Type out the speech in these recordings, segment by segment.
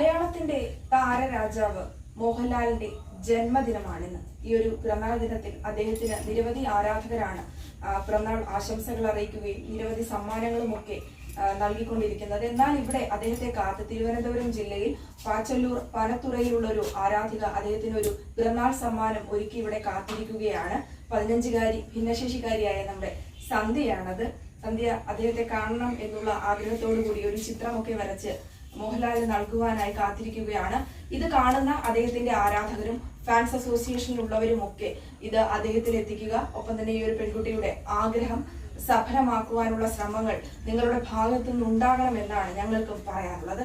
മലയാളത്തിന്റെ താരരാജാവ് മോഹൻലാലിന്റെ ജന്മദിനമാണിന്ന്. ഈ ഒരു പിറന്നാൾ ദിനത്തിൽ അദ്ദേഹത്തിന് നിരവധി ആരാധകരാണ് പിറന്നാൾ ആശംസകൾ അറിയിക്കുകയും നിരവധി സമ്മാനങ്ങളും ഒക്കെ നൽകിക്കൊണ്ടിരിക്കുന്നത്. എന്നാൽ ഇവിടെ അദ്ദേഹത്തെ കാത്ത് തിരുവനന്തപുരം ജില്ലയിൽ പാച്ചല്ലൂർ പനത്തുറയിലുള്ള ഒരു ആരാധിക അദ്ദേഹത്തിന് ഒരു പിറന്നാൾ സമ്മാനം ഒരുക്കി ഇവിടെ കാത്തിരിക്കുകയാണ്. പതിനഞ്ചുകാരി ഭിന്നശേഷിക്കാരിയായ നമ്മുടെ സന്ധ്യയാണത്. സന്ധ്യ അദ്ദേഹത്തെ കാണണം എന്നുള്ള ആഗ്രഹത്തോടു കൂടി ഒരു ചിത്രമൊക്കെ വരച്ച് മോഹൻലാലിന് നൽകുവാനായി കാത്തിരിക്കുകയാണ്. ഇത് കാണുന്ന അദ്ദേഹത്തിന്റെ ആരാധകരും ഫാൻസ് അസോസിയേഷനിലുള്ളവരും ഒക്കെ ഇത് അദ്ദേഹത്തിൽ എത്തിക്കുക. ഒപ്പം തന്നെ ഈ ഒരു പെൺകുട്ടിയുടെ ആഗ്രഹം സഫലമാക്കുവാനുള്ള ശ്രമങ്ങൾ നിങ്ങളുടെ ഭാഗത്തു നിന്നുണ്ടാകണമെന്നാണ് ഞങ്ങൾക്കും പറയാനുള്ളത്.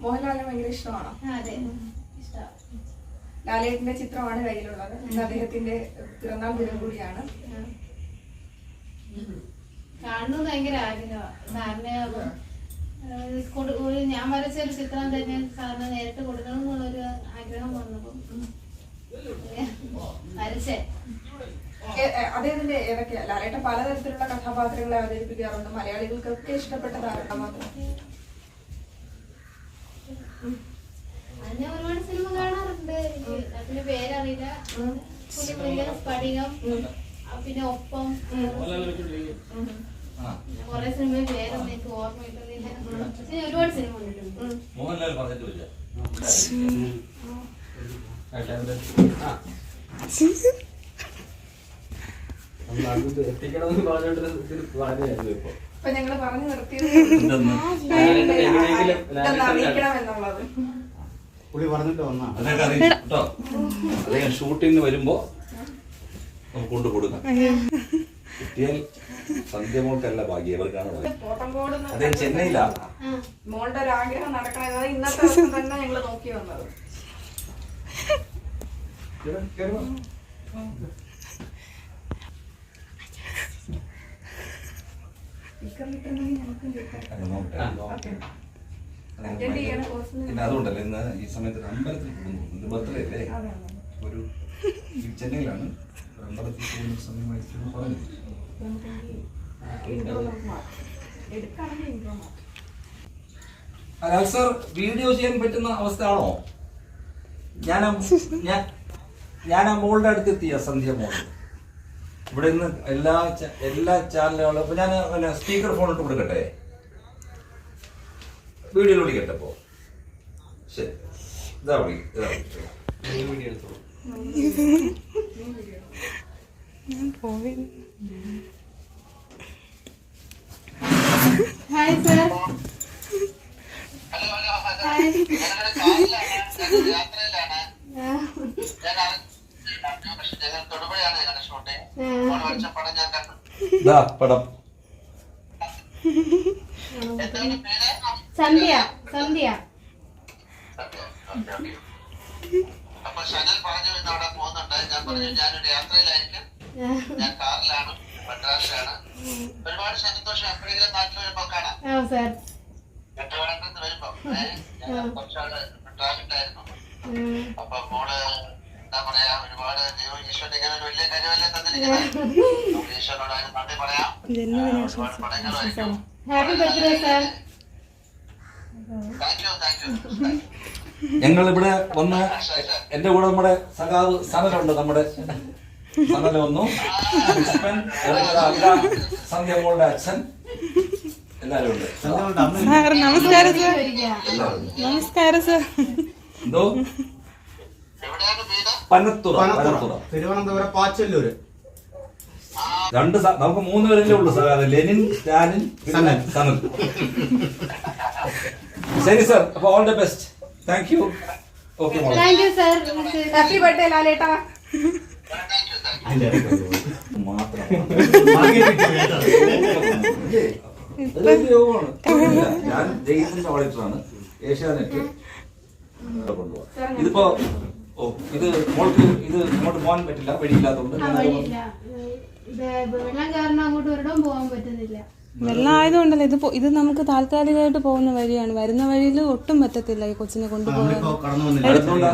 മോഹൻലാലിന് ഭയങ്കര ഇഷ്ടമാണോ? ലാലേട്ടിന്റെ ലാലേട്ടന്റെ ചിത്രമാണ് കയ്യിലുള്ളത്. അദ്ദേഹത്തിന്റെ പിറന്നാൾ ദിനം കൂടിയാണ്. കാണുന്നത് ഭയങ്കര ആഗ്രഹമാണ് സാറിന് ഞാൻ വരച്ച ഒരു ചിത്രം തന്നെ സാറിന് നേരിട്ട് കൊടുക്കണം എന്നുള്ളൊരു ആഗ്രഹം വന്നപ്പം. വരച്ചേ. അദ്ദേഹത്തിന്റെ ഏതൊക്കെയാ? ലാലേട്ട പലതരത്തിലുള്ള കഥാപാത്രങ്ങളെ അവതരിപ്പിക്കാറുണ്ട്. മലയാളികൾക്കൊക്കെ ഇഷ്ടപ്പെട്ട കഥാപാത്രം. അതിന് ഒരുപാട് സിനിമ കാണാറുണ്ട്. അതിന്റെ പേരറിയില്ല. സ്ഫടികം. പിന്നെ ഒപ്പം ഷൂട്ടിങ് സിനിമ പേരൊന്നും എനിക്ക് ഓർമ്മ കിട്ടുന്നില്ല പക്ഷെ ഞാൻ ഒരുപാട് സിനിമ കണ്ടിട്ടുണ്ട്. മോഹൻലാൽ പറഞ്ഞിട്ടില്ല ഇപ്പൊ. ഞങ്ങൾ പറഞ്ഞു നിർത്തിയത് എന്തെന്ന് എങ്ങനെയെങ്കിലും ഇതൊന്ന് അറിയിക്കണം എന്നുള്ളത് പുള്ളി പറഞ്ഞിട്ട് വന്നാ. വരുമ്പോ നമുക്ക് കൊണ്ടു കൊടുക്കാം. കിട്ടിയാൽ സന്ധ്യമോൾക്കല്ല ഭാഗ്യം ഇവർക്കാണ് ഭാഗ്യം. പോത്തങ്കോട് അദ്ദേഹം ചെന്നൈയിലാ. മോളുടെ ഒരു ആഗ്രഹം ഇന്നത്തെ ദിവസം തന്നെ ഞങ്ങൾ നോക്കി വന്നത്. പിന്നെ അതുകൊണ്ടല്ലേ ഇന്ന് ഈ സമയത്ത് അമ്പലത്തിൽ പോകുന്നു ബർത്ത്ഡേ അല്ലേ. ഒരു ചെന്നൈയിലാണ്. അലാൽ സർ വീഡിയോ ചെയ്യാൻ പറ്റുന്ന അവസ്ഥയാണോ? ഞാൻ ആ- ഞാൻ ഞാൻ ആ മോളുടെ അടുത്ത് എത്തിയ സന്ധ്യ മോൾ ഇവിടെ നിന്ന് എല്ലാ എല്ലാ ചാനലുകളും ഇപ്പൊ ഞാൻ പിന്നെ സ്പീക്കർ ഫോൺ ഇട്ട് കൊടുക്കട്ടെ? വീഡിയോയിൽ വിളിക്കട്ടെ അപ്പോ ശരി. ഇതാ വിളി ഇതാ വിളി. വീഡിയോ എടുത്തോളൂ. ഹായ് സർ പടം. സന്ധ്യ സന്ധ്യ. അപ്പൊ ഷനൽ പറഞ്ഞു ഇന്ന് അവിടെ പോകുന്നുണ്ട്. ഞാൻ പറഞ്ഞു ഞാനൊരു യാത്രയിലായിരിക്കും. ഞാൻ കാറിലാണ് മദ്രാസിലാണ്. ഒരുപാട് സന്തോഷം. എപ്പോഴെങ്കിലും നാട്ടിൽ വരുമ്പോ കാണാം. എട്ടുപാടത്ത് വരുമ്പോ. ഞാൻ കുറച്ചാൾ ട്രാഫിക്കിലായിരുന്നു അപ്പൊ മോൾ എന്താ പറയാ ഒരുപാട് ദൈവം ഈശ്വരൻ ഇങ്ങനെ ഒരു വലിയ കാര്യമല്ലേ തന്നിരിക്കുന്നത്. ഈശ്വരനോട് അതിന് നന്ദി പറയാം. ഒരുപാട് happy sir. Thank you thank you ഞങ്ങൾ ഇവിടെ വന്ന് എന്റെ കൂടെ നമ്മുടെ സഖാവ് സനലുണ്ട് നമ്മുടെ സനൽ വന്നു. സന്ധ്യ മോളുടെ അച്ഛൻ. എല്ലാരും ഉണ്ട്. സാർ നമസ്കാരം സാർ. നമസ്കാരം സാർ. എന്തോ? എവിടെയാണ് വീട് പനത്തുറ പനത്തുറ. പനത്തുറ. തിരുവനന്തപുരം പാച്ചല്ലൂര്. രണ്ട് നമുക്ക് മൂന്ന് പേരല്ലേ ഉള്ളു സാർ ലെനിൻ സ്റ്റാലിൻ സനൽ. ശരി സർ അപ്പൊ all the best thank you okay thank you sir happy birthday ലാലേട്ടാ. ഞാൻ ജയിലിന്റെ ഓഡിറ്ററാണ് ഏഷ്യാനെറ്റ് കൊണ്ടുപോകാം. ഇതിപ്പോ ഓ ഇത് മോൾക്ക് ഇത് ഇങ്ങോട്ട് പോകാൻ പറ്റില്ല. വഴിയില്ലാത്തതുകൊണ്ട് വെള്ളം കാരണം അങ്ങോട്ട് ഒരിടം പോകാൻ പറ്റുന്നില്ല. വെള്ളം ആയതുകൊണ്ടല്ലേ ഇത് ഇത് നമുക്ക് താൽക്കാലികമായിട്ട് പോകുന്ന വഴിയാണ്. വരുന്ന വഴിയിൽ ഒട്ടും പറ്റത്തില്ല ഈ കൊച്ചിനെ കൊണ്ടുപോകാൻ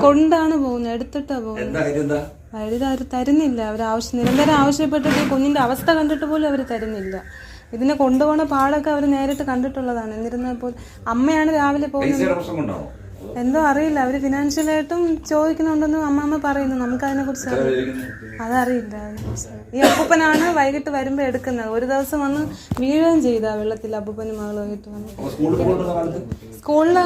കൊണ്ടാണ് പോകുന്നത്. എടുത്തിട്ടാ പോകുന്നത്. എന്താ കാര്യം എന്താ? വഴി അവർ തരുന്നില്ല. അവർ ആവശ്യം നിരന്തരം ആവശ്യപ്പെട്ടിട്ട് ഈ കുഞ്ഞിന്റെ അവസ്ഥ കണ്ടിട്ട് പോലും അവർ തരുന്നില്ല. ഇതിനെ കൊണ്ടുപോകുന്ന പാടൊക്കെ അവർ നേരിട്ട് കണ്ടിട്ടുള്ളതാണ്. എന്നിരുന്നപ്പോൾ അമ്മയാണ് രാവിലെ പോകുന്നത്. എന്തോ അറിയില്ല. അവർ ഫിനാൻഷ്യലായിട്ടും ചോദിക്കുന്നുണ്ടെന്ന് അമ്മാമ്മ പറയുന്നു. നമുക്ക് അതിനെ കുറിച്ച് അതറിയില്ല. ഈ അപ്പൂപ്പനാണ് വൈകിട്ട് വരുമ്പോ എടുക്കുന്നത്. ഒരു ദിവസം വന്ന് വീഴുകയും ചെയ്ത വെള്ളത്തിൽ അപ്പൂപ്പനും മകളും വൈകിട്ട് വന്ന്. സ്കൂളിൽ സ്കൂളിൽ